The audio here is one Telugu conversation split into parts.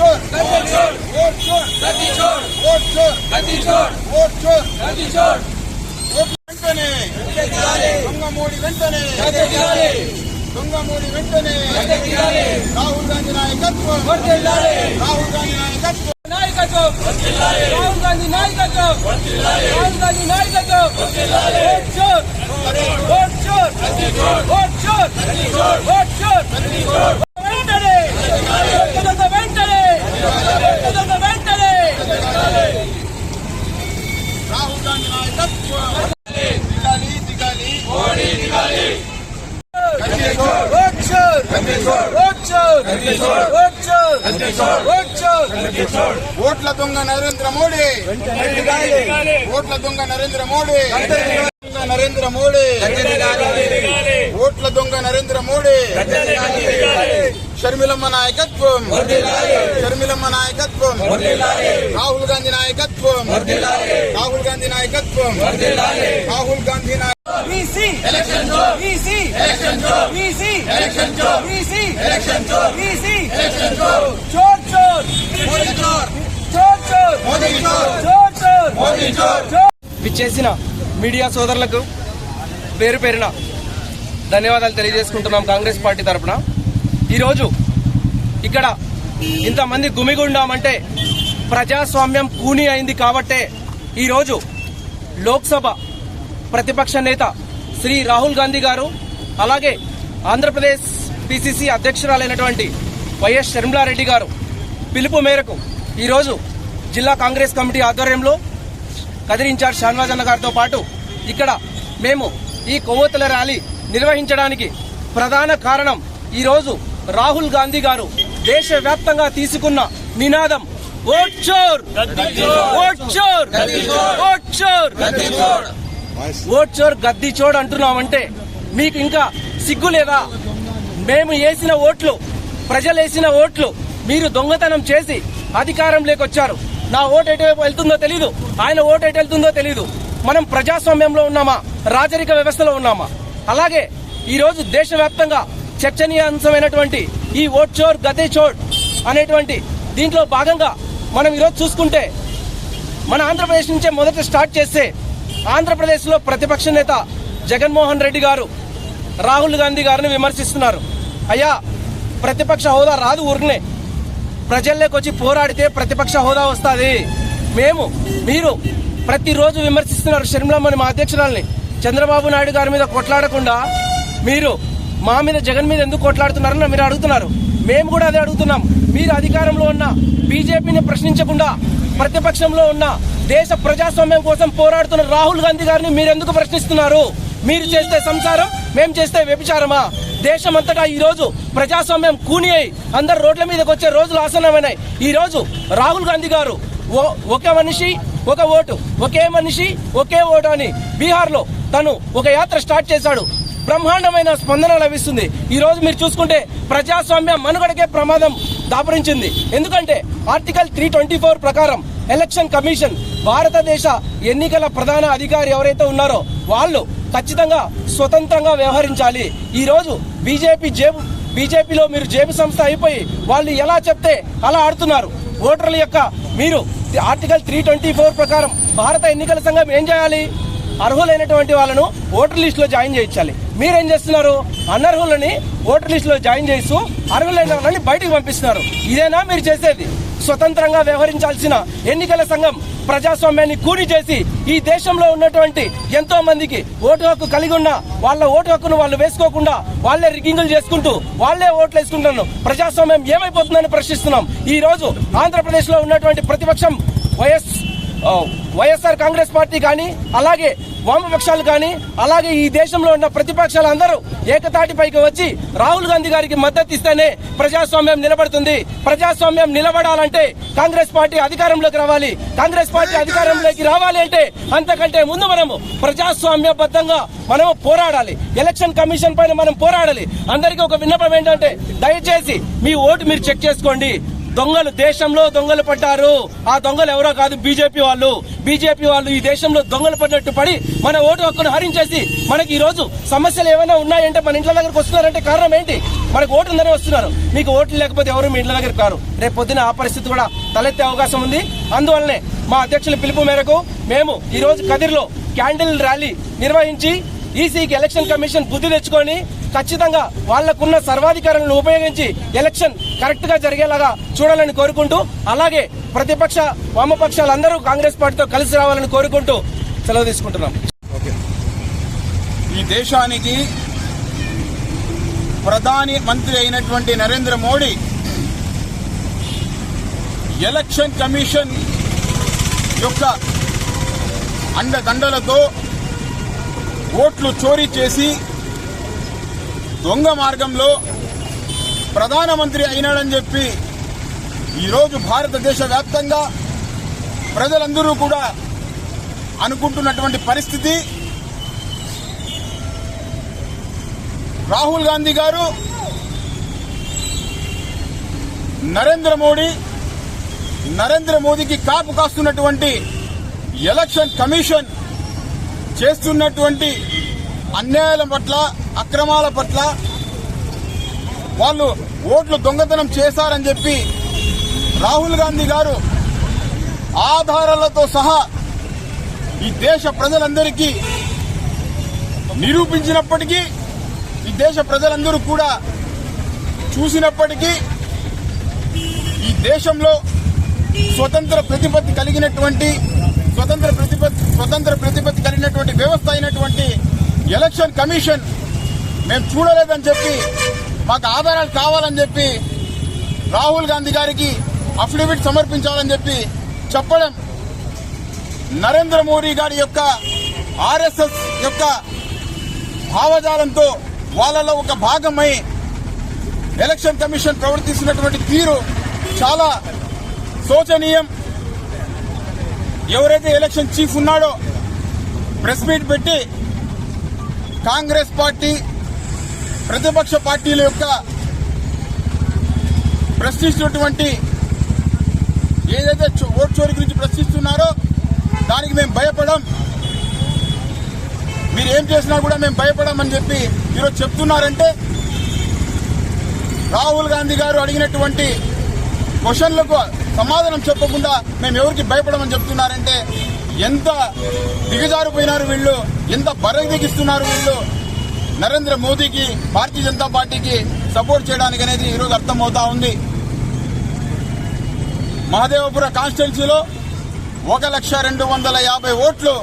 ఓట్ చోర్ ఓట్ చోర్ ఓట్ చోర్ ఓట్ చోర్ ఓట్ వెంటనే దొంగ మోడీ వెంటనే దొంగ మోడీ వెంటనే రాహుల్ గాంధీ నాయకత్వం రాహుల్ గాంధీ నాయకత్వం నాయకత్వం రాహుల్ గాంధీ నాయకత్వం రాహుల్ గాంధీ నాయకత్వం ఓట్ చోర్ ఓట్ చోర్ ఓట్ చోర్ ఓట్ చోర్ వెంటనే దొంగ వెంటనే దొంగ వెంటనే రాహుల్ గాంధీ నాయకత్వం దిగాలి దిగాలి ఓట్ చోర్ ఓట్ చోర్ ఓట్ చోర్ ఓట్ చోర్ ఓట్ల దొంగ నరేంద్ర మోడీ. ఓట్ల దొంగ నరేంద్ర మోడీ. నరేంద్ర మోడీ. ఓట్ల దొంగ నరేంద్ర మోడీ. షర్మిలమ్మ నాయకత్వం. షర్మిలమ్మ నాయకత్వం. రాహుల్ గాంధీ నాయకత్వం. రాహుల్ గాంధీ నాయకత్వం. రాహుల్ గాంధీ నాయ- విచ్చేసిన మీడియా సోదరులకు పేరు పేరున ధన్యవాదాలు తెలియజేసుకుంటున్నాం కాంగ్రెస్ పార్టీ తరఫున ఈరోజు ఇక్కడ ఇంతమంది గుమిగుండామంటే ప్రజాస్వామ్యం కూని అయింది కాబట్టే ఈరోజు లోక్సభ ప్రతిపక్ష నేత శ్రీ రాహుల్ గాంధీ గారు అలాగే ఆంధ్రప్రదేశ్ పిసిసి అధ్యక్షురాలైనటువంటి వైఎస్ షర్మిలారెడ్డి గారు పిలుపు మేరకు ఈరోజు జిల్లా కాంగ్రెస్ కమిటీ ఆధ్వర్యంలో కదిరి ఇన్ఛార్జ్ షాన్వాజ్ అన్న గారితో పాటు ఇక్కడ మేము ఈ కొవ్వొత్తుల ర్యాలీ నిర్వహించడానికి ప్రధాన కారణం ఈరోజు రాహుల్ గాంధీ గారు దేశవ్యాప్తంగా తీసుకున్న నినాదం. ఓట్చోర్! ఓట్చోర్! ఓట్ చోర్ గద్దిచోడ్ అంటున్నామంటే మీకు ఇంకా సిగ్గు లేదా? మేము వేసిన ఓట్లు ప్రజలు వేసిన ఓట్లు మీరు దొంగతనం చేసి అధికారం లేకొచ్చారు. నా ఓటు ఎటు వెళ్తుందో తెలీదు. ఆయన ఓటు ఎటు వెళ్తుందో తెలీదు. మనం ప్రజాస్వామ్యంలో ఉన్నామా? రాజరిక వ్యవస్థలో ఉన్నామా? అలాగే ఈరోజు దేశవ్యాప్తంగా చర్చనీయాంశమైనటువంటి ఈ ఓట్ చోర్ గతే చోర్ అనేటువంటి దీంట్లో భాగంగా మనం ఈరోజు చూసుకుంటే మన ఆంధ్రప్రదేశ్ నుంచే మొదట స్టార్ట్ చేస్తే ఆంధ్రప్రదేశ్లో ప్రతిపక్ష నేత జగన్మోహన్ రెడ్డి గారు రాహుల్ గాంధీ గారిని విమర్శిస్తున్నారు. అయ్యా ప్రతిపక్ష హోదా రాదు ఊరినే ప్రజల్లోకి వచ్చి పోరాడితే ప్రతిపక్ష హోదా వస్తుంది. మేము మీరు ప్రతిరోజు విమర్శిస్తున్నారు షర్మిలమ్మని మా అధ్యక్షురాల్ని. చంద్రబాబు నాయుడు గారి మీద కొట్లాడకుండా మీరు మా మీద జగన్ మీద ఎందుకు కొట్లాడుతున్నారని మీరు అడుగుతున్నారు. మేము కూడా అదే అడుగుతున్నాం. మీరు అధికారంలో ఉన్న బీజేపీని ప్రశ్నించకుండా ప్రతిపక్షంలో ఉన్న దేశ ప్రజాస్వామ్యం కోసం పోరాడుతున్న రాహుల్ గాంధీ గారిని మీరు ఎందుకు ప్రశ్నిస్తున్నారు? మీరు చేస్తే సంసారం మేము చేస్తే వ్యభిచారమా? దేశమంతటా ఈ రోజు ప్రజాస్వామ్యం కూని అయి అందరు రోడ్ల మీదకి వచ్చే రోజులు ఆసన్నమైనాయి. ఈ రోజు రాహుల్ గాంధీ గారు ఓ- ఒక మనిషి ఒక ఓటు ఒకే మనిషి ఒకే ఓటు అని బీహార్లో తను ఒక యాత్ర స్టార్ట్ చేశాడు. బ్రహ్మాండమైన స్పందన లభిస్తుంది. ఈ రోజు మీరు చూసుకుంటే ప్రజాస్వామ్య మనుగడకే ప్రమాదం దాపరించింది. ఎందుకంటే ఆర్టికల్ త్రీ ట్వంటీ ఫోర్ ప్రకారం ఎలక్షన్ కమిషన్ భారతదేశ ఎన్నికల ప్రధాన అధికారి ఎవరైతే ఉన్నారో వాళ్ళు ఖచ్చితంగా స్వతంత్రంగా వ్యవహరించాలి. ఈరోజు బీజేపీ జేబు బీజేపీలో మీరు జేబు సంస్థ అయిపోయి వాళ్ళు ఎలా చెప్తే అలా ఆడుతున్నారు. ఓటర్ల యొక్క మీరు ఆర్టికల్ త్రీ ట్వంటీ ఫోర్ ప్రకారం భారత ఎన్నికల సంఘం ఏం చేయాలి? అర్హులైనటువంటి వాళ్ళను ఓటర్ లిస్టులో జాయిన్ చేయించాలి. మీరేం చేస్తున్నారు? అనర్హులని ఓటర్ లిస్టులో జాయిన్ చేస్తూ అర్హులైన వాళ్ళని బయటికి పంపిస్తున్నారు. ఇదేనా మీరు చేసేది? స్వతంత్రంగా వ్యవహరించాల్సిన ఎన్నికల సంఘం ప్రజాస్వామ్యాన్ని కూడి చేసి ఈ దేశంలో ఉన్నటువంటి ఎంతో మందికి ఓటు హక్కు కలిగి ఉన్న వాళ్ళ ఓటు హక్కును వాళ్ళు వేసుకోకుండా వాళ్ళే రిగింగులు చేసుకుంటూ వాళ్ళే ఓట్లు వేసుకుంటున్నారు. ప్రజాస్వామ్యం ఏమైపోతుందని ప్రశ్నిస్తున్నాం. ఈ రోజు ఆంధ్రప్రదేశ్లో ఉన్నటువంటి ప్రతిపక్షం వైఎస్ వైఎస్ఆర్ కాంగ్రెస్ పార్టీ కానీ అలాగే వామపక్షాలు కానీ అలాగే ఈ దేశంలో ఉన్న ప్రతిపక్షాలు అందరూ ఏకతాటిపైకి వచ్చి రాహుల్ గాంధీ గారికి మద్దతు ఇస్తేనే ప్రజాస్వామ్యం నిలబడుతుంది. ప్రజాస్వామ్యం నిలబడాలంటే కాంగ్రెస్ పార్టీ అధికారంలోకి రావాలి. కాంగ్రెస్ పార్టీ అధికారంలోకి రావాలి అంటే అంతకంటే ముందు మనము ప్రజాస్వామ్యబద్ధంగా మనం పోరాడాలి. ఎలక్షన్ కమిషన్ పైన మనం పోరాడాలి. అందరికీ ఒక విన్నపం ఏంటంటే దయచేసి మీ ఓటు మీరు చెక్ చేసుకోండి. దొంగలు దేశంలో దొంగలు పడ్డారు. ఆ దొంగలు ఎవరో కాదు బీజేపీ వాళ్ళు. బీజేపీ వాళ్ళు ఈ దేశంలో దొంగలు పడినట్టు పడి మన ఓటు హక్కును హరించేసి మనకి ఈ రోజు సమస్యలు ఏమైనా ఉన్నాయంటే మన ఇంట్లో దగ్గరకు వస్తున్నారంటే కారణం ఏంటి? మనకు ఓటు ఉందనే వస్తున్నారు. మీకు ఓట్లు లేకపోతే ఎవరు మీ ఇంట్లో దగ్గర కారు రేపు పొద్దున ఆ పరిస్థితి కూడా తలెత్తే అవకాశం ఉంది. అందువల్లనే మా అధ్యక్షుల పిలుపు మేరకు మేము ఈ రోజు కదిర్లో క్యాండిల్ ర్యాలీ నిర్వహించి ఈసీకి ఎలక్షన్ కమిషన్ బుద్ధి తెచ్చుకొని ఖచ్చితంగా వాళ్ళకున్న సర్వాధికారాలను ఉపయోగించి ఎలక్షన్ కరెక్ట్గా జరిగేలాగా చూడాలని కోరుకుంటూ అలాగే ప్రతిపక్ష వామపక్షాలందరూ కాంగ్రెస్ పార్టీతో కలిసి రావాలని కోరుకుంటూ సెలవు తీసుకుంటున్నాం. ఈ దేశానికి ప్రధాని మంత్రి అయినటువంటి నరేంద్ర మోడీ ఎలక్షన్ కమిషన్ యొక్క అండదండలతో ఓట్లు చోరీ చేసి దొంగ మార్గంలో ప్రధానమంత్రి అయినాడని చెప్పి ఈరోజు భారతదేశ వ్యాప్తంగా ప్రజలందరూ కూడా అనుకుంటున్నటువంటి పరిస్థితి. రాహుల్ గాంధీ గారు నరేంద్ర మోడీ నరేంద్ర మోదీకి కాపు కాస్తున్నటువంటి ఎలక్షన్ కమిషన్ చేస్తున్నటువంటి అన్యాయాల పట్ల అక్రమాల పట్ల వాళ్ళు ఓట్లు దొంగతనం చేశారని చెప్పి రాహుల్ గాంధీ గారు ఆధారాలతో సహా ఈ దేశ ప్రజలందరికీ నిరూపించినప్పటికీ ఈ దేశ ప్రజలందరూ కూడా చూసినప్పటికీ ఈ దేశంలో స్వతంత్ర ప్రతిపత్తి కలిగినటువంటి స్వతంత్ర ప్రతిపత్తి స్వతంత్ర ప్రతిపత్తి కలిగినటువంటి వ్యవస్థ అయినటువంటి ఎలక్షన్ కమిషన్ మేము చూడలేదని చెప్పి మాకు ఆధారాలు కావాలని చెప్పి రాహుల్ గాంధీ గారికి అఫిడవిట్ సమర్పించాలని చెప్పి చెప్పడం నరేంద్ర మోడీ గారి యొక్క ఆర్ఎస్ఎస్ యొక్క భావజాలంతో వాళ్ళలో ఒక భాగమై ఎలక్షన్ కమిషన్ ప్రవర్తిస్తున్నటువంటి తీరు చాలా శోచనీయం. ఎవరైతే ఎలక్షన్ చీఫ్ ఉన్నాడో ప్రెస్ మీట్ పెట్టి కాంగ్రెస్ పార్టీ ప్రతిపక్ష పార్టీల యొక్క ప్రశ్నిస్తున్నటువంటి ఏదైతే చో- ఓట్ చోరీ గురించి ప్రశ్నిస్తున్నారో దానికి మేము భయపడం మీరు ఏం చేసినా కూడా మేము భయపడమని చెప్పి ఈరోజు చెప్తున్నారంటే రాహుల్ గాంధీ గారు అడిగినటువంటి క్వశ్చన్లకు సమాధానం చెప్పకుండా మేము ఎవరికి భయపడమని చెప్తున్నారంటే ఎంత దిగజారిపోయినారు వీళ్ళు ఎంత బరదిగిస్తున్నారు వీళ్ళు నరేంద్ర మోదీకి భారతీయ జనతా పార్టీకి సపోర్ట్ చేయడానికి అనేది ఈరోజు అర్థమవుతా ఉంది. మహదేవపుర కాన్స్టిట్యున్సీలో ఒక లక్ష రెండు వందల యాభై ఓట్లు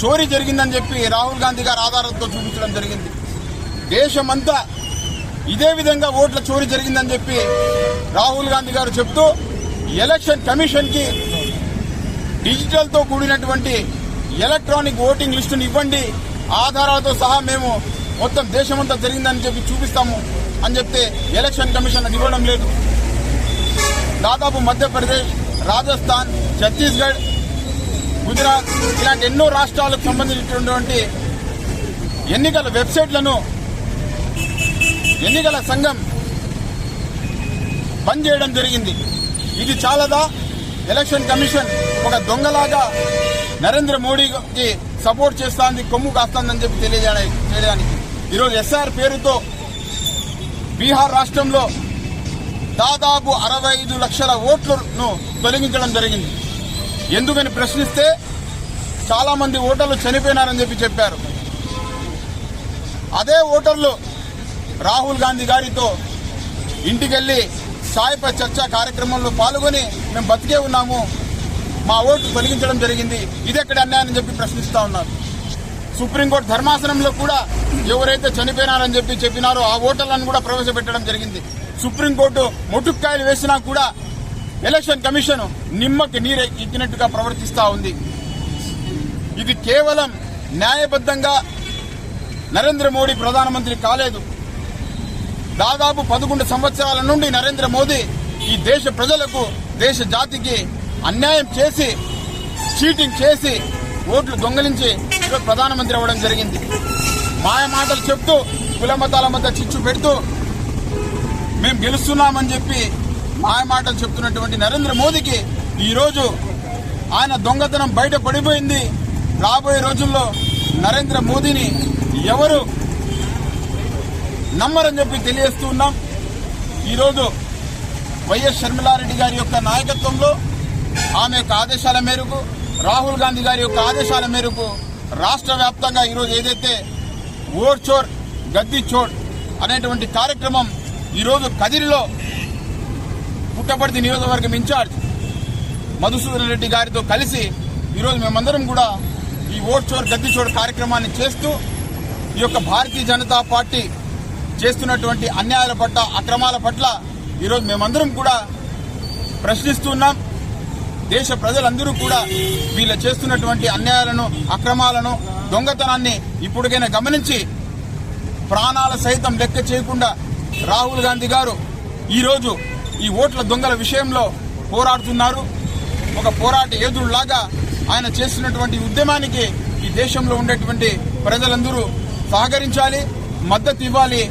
చోరీ జరిగిందని చెప్పి రాహుల్ గాంధీ గారు ఆధారంతో చూపించడం జరిగింది. దేశమంతా ఇదే విధంగా ఓట్ల చోరీ జరిగిందని చెప్పి రాహుల్ గాంధీ గారు చెప్తూ ఎలక్షన్ కమిషన్కి డిజిటల్తో కూడినటువంటి ఎలక్ట్రానిక్ ఓటింగ్ లిస్టును ఇవ్వండి. ఆధారాలతో సహా మేము మొత్తం దేశమంతా జరిగిందని చెప్పి చూపిస్తాము అని చెప్తే ఎలక్షన్ కమిషన్ అది ఇవ్వడం లేదు. దాదాపు మధ్యప్రదేశ్ రాజస్థాన్ ఛత్తీస్గఢ్ గుజరాత్ ఇలాంటి ఎన్నో రాష్ట్రాలకు సంబంధించినటువంటి ఎన్నికల వెబ్సైట్లను ఎన్నికల సంఘం బంద్ చేయడం జరిగింది. ఇది చాలదా? ఎలక్షన్ కమిషన్ ఒక దొంగలాగా నరేంద్ర మోడీకి సపోర్ట్ చేస్తాంది కొమ్ము కాస్తాందని చెప్పి తెలియజేయడానికి ఈరోజు ఎస్ఆర్ పేరుతో బీహార్ రాష్ట్రంలో దాదాపు అరవై ఐదు లక్షల ఓట్లను తొలగించడం జరిగింది. ఎందుకని ప్రశ్నిస్తే చాలామంది ఓటర్లు చనిపోయినారని చెప్పి చెప్పారు. అదే ఓటర్లు రాహుల్ గాంధీ గారితో ఇంటికెళ్ళి సాయిప చర్చ కార్యక్రమంలో పాల్గొని మేము బతికే ఉన్నాము మా ఓటు తొలగించడం జరిగింది. ఇదెక్కడ అన్యాయని చెప్పి ప్రశ్నిస్తా ఉన్నారు. సుప్రీంకోర్టు ధర్మాసనంలో కూడా ఎవరైతే చనిపోయినారని చెప్పి చెప్పినారో ఆ ఓటర్లను కూడా ప్రవేశపెట్టడం జరిగింది. సుప్రీంకోర్టు మొటుక్కాయలు వేసినా కూడా ఎలక్షన్ కమిషన్ నిమ్మకి నీరు ఎక్కినట్టుగా ప్రవర్తిస్తా ఉంది. ఇది కేవలం న్యాయబద్ధంగా నరేంద్ర మోడీ ప్రధానమంత్రి కాలేదు. దాదాపు పదకొండు సంవత్సరాల నుండి నరేంద్ర మోదీ ఈ దేశ ప్రజలకు దేశ జాతికి అన్యాయం చేసి చీటింగ్ చేసి ఓట్లు దొంగలించి ఈరోజు ప్రధానమంత్రి అవ్వడం జరిగింది. మాయ మాటలు చెప్తూ కుల మతాల మధ్య చిచ్చు పెడుతూ మేము గెలుస్తున్నామని చెప్పి మాయమాటలు చెప్తున్నటువంటి నరేంద్ర మోదీకి ఈరోజు ఆయన దొంగతనం బయట పడిపోయింది. రాబోయే రోజుల్లో నరేంద్ర మోదీని ఎవరు నమ్మరని చెప్పి తెలియజేస్తూ ఉన్నాం. ఈరోజు వైఎస్ షర్మిలారెడ్డి గారి యొక్క నాయకత్వంలో ఆమె యొక్క ఆదేశాల మేరకు రాహుల్ గాంధీ గారి యొక్క ఆదేశాల మేరకు రాష్ట్ర వ్యాప్తంగా ఈరోజు ఏదైతే ఓట్ చోర్ గద్ది చోర్ అనేటువంటి కార్యక్రమం ఈరోజు కదిరిలో పుట్టపర్తి నియోజకవర్గం ఇన్ఛార్జ్ మధుసూదన్ రెడ్డి గారితో కలిసి ఈరోజు మేమందరం కూడా ఈ ఓట్ చోర్ గద్ది చోర్ కార్యక్రమాన్ని చేస్తూ ఈ యొక్క భారతీయ జనతా పార్టీ చేస్తున్నటువంటి అన్యాయాల పట్ల అక్రమాల పట్ల ఈరోజు మేమందరం కూడా ప్రశ్నిస్తున్నాం దేశ ప్రజలందరూ కూడా వీళ్ళ చేస్తున్నటువంటి అన్యాయాలను అక్రమాలను దొంగతనాన్ని ఇప్పటికైనా గమనించి ప్రాణాల సైతం లెక్క చేయకుండా రాహుల్ గాంధీ గారు ఈరోజు ఈ ఓట్ల దొంగల విషయంలో పోరాడుతున్నారు. ఒక పోరాట ఏదుడులాగా ఆయన చేస్తున్నటువంటి ఉద్యమానికి ఈ దేశంలో ఉండేటువంటి ప్రజలందరూ సహకరించాలి మద్దతు ఇవ్వాలి.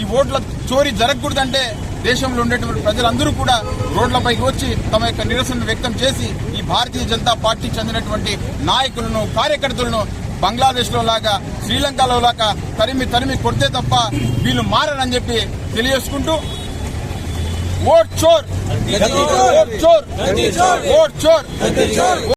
ఈ ఓట్ల చోరీ జరగకూడదంటే దేశంలో ఉండేటువంటి ప్రజలందరూ కూడా రోడ్లపైకి వచ్చి తమ యొక్క నిరసన వ్యక్తం చేసి ఈ భారతీయ జనతా పార్టీ చెందినటువంటి నాయకులను కార్యకర్తలను బంగ్లాదేశ్లో లాగా శ్రీలంకలో లాగా తరిమి తరిమి కొడితే తప్ప వీళ్ళు మారని చెప్పి తెలియజేసుకుంటూ ఓట్ చోర్! ఓట్ చోర్! ఓట్ చోర్!